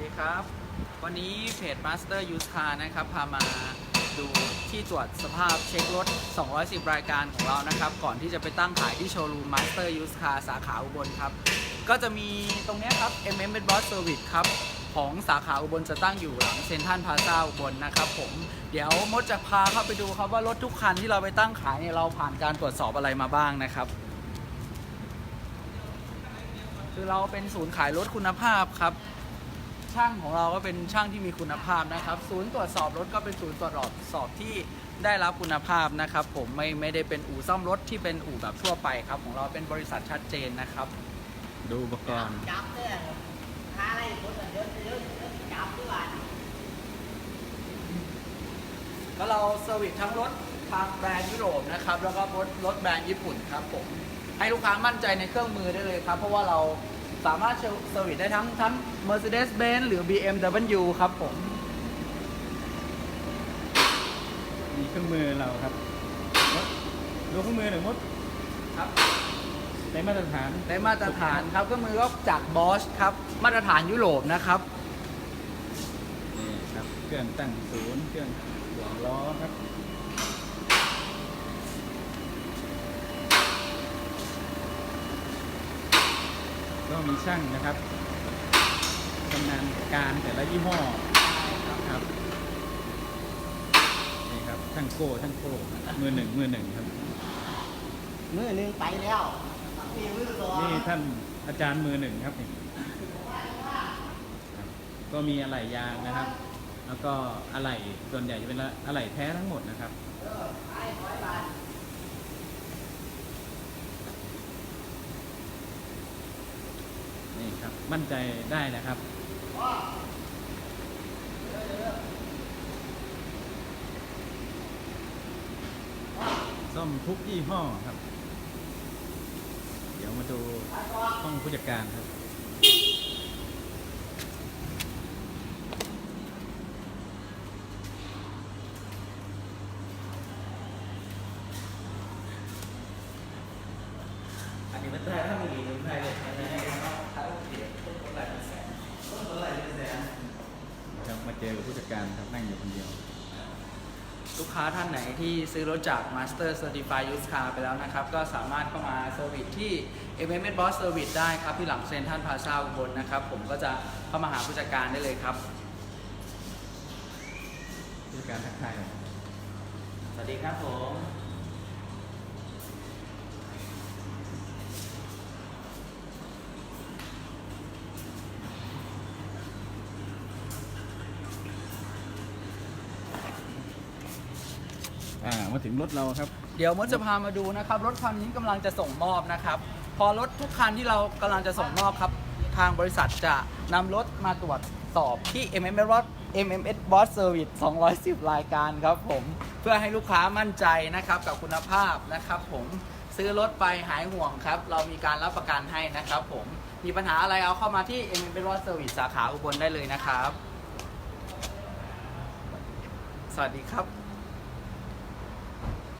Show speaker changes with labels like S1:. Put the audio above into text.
S1: ดีครับ วันนี้เพจ Master Use Car นะครับ พามาดูที่ตรวจสภาพเช็ครถ 210 รายการของเรานะครับ ก่อนที่จะไปตั้งขายที่โชว์รูม Master Use Car สาขาอุบลครับ ก็จะมีตรงนี้ครับ MM b o s Service ครับ ของสาขาอุบลจะตั้งอยู่หลังเซ็นทรัลพาซาอุบลนะครับผมเดี๋ยวมดจะพาเข้าไปดูครับว่ารถทุกคันที่เราไปตั้งขายเนี่ยเราผ่านการตรวจสอบอะไรมาบ้างนะครับคือเราเป็นศูนย์ขายรถคุณภาพครับ ช่างของเราก็เป็นช่างที่มีคุณภาพนะครับ ศูนย์ตรวจสอบรถก็เป็นศูนย์ตรวจสอบที่ได้รับคุณภาพนะครับ ผมไม่ไม่ได้เป็นอู่ซ่อมรถที่เป็นอู่แบบทั่วไปครับ ของเราเป็นบริษัทชัดเจนนะครับ
S2: ดูอุปกรณ์
S3: จับเนี่ยหาอะไรรถเยอะเยอะเยอะจับด้วย
S1: ก็เราเซอร์วิสทั้งรถทางแบรนด์ยุโรปนะครับ แล้วก็รถรถแบรนด์ญี่ปุ่นครับผมให้ลูกค้ามั่นใจในเครื่องมือได้เลยครับ เพราะว่าเรา สามารถเซอร์วิสได้ทั้งทั้ง Mercedes-Benz หรือ BMW ครับผม
S2: มีเครื่องมือเราครับมดดูเครื่องมือหน่อยมด
S1: ครับ
S2: ในมาตรฐาน
S1: ได้มาตรฐานครับเครื่องมือก็จากบอสครับ มาตรฐานยุโรปนะครับ
S2: นี่ครับ เครื่องตั้งศูนย์ เครื่องหัวล้อครับ มีช่างนะครับชำนาญการแต่ละยี่ห้อครับนี่ครับช่างโก้ช่างโก้มือหนึ่งมือหนึ่งครับ
S3: มือหนึ่งไปแล้วมีมือสอง
S2: นี่ท่านอาจารย์มือหนึ่งครับนี่ครับ ก็มีอะไหล่ยางนะครับ แล้วก็อะไหล่ส่วนใหญ่จะเป็นอะไหล่แท้ทั้งหมดนะครับ นี่ครับ มั่นใจได้นะครับซ่อมทุกยี่ห้อครับ เดี๋ยวมาดูห้องผู้จัดการครับ
S1: อันนี้มันได้ถ้ามีหรือไทยเลยอันนี้ถ้าโอเคต้นเท่าไหร่เป็นแสนต้นเท่าไหร่เป็นแสน
S2: ครับมาเจอ กับผู้จัดการครับนั่งอยู่คนเดียว
S1: ลูกค้าท่านไหนที่ซื้อรถจาก Master Certified Used Car ไปแล้วนะครับ ก็สามารถเข้ามาเซอร์วิสที่ MMS Boss Service ได้ครับ ที่หลังเซ็นทรัลพาซาอุบลนะครับ ผมก็จะเข้ามาหาผู้จัดการได้เลยครับ
S2: ผู้จัดการทักทายหน่อย
S1: สวัสดีครับผม
S2: อ่ามาถึงรถเราครับ
S1: เดี๋ยวมดจะพามาดูนะครับ รถคันนี้กำลังจะส่งมอบนะครับ พอรถทุกคันที่เรากำลังจะส่งมอบครับ ทางบริษัทจะนำรถมาตรวจสอบที่ MMS Boss MMS Boss Service 210 รายการครับผม เพื่อให้ลูกค้ามั่นใจนะครับกับคุณภาพนะครับผมซื้อรถไปหายห่วงครับ เรามีการรับประกันให้นะครับผมมีปัญหาอะไรเอาเข้ามาที่ MMS Boss Service สาขาอุบลได้เลยนะครับ สวัสดีครับ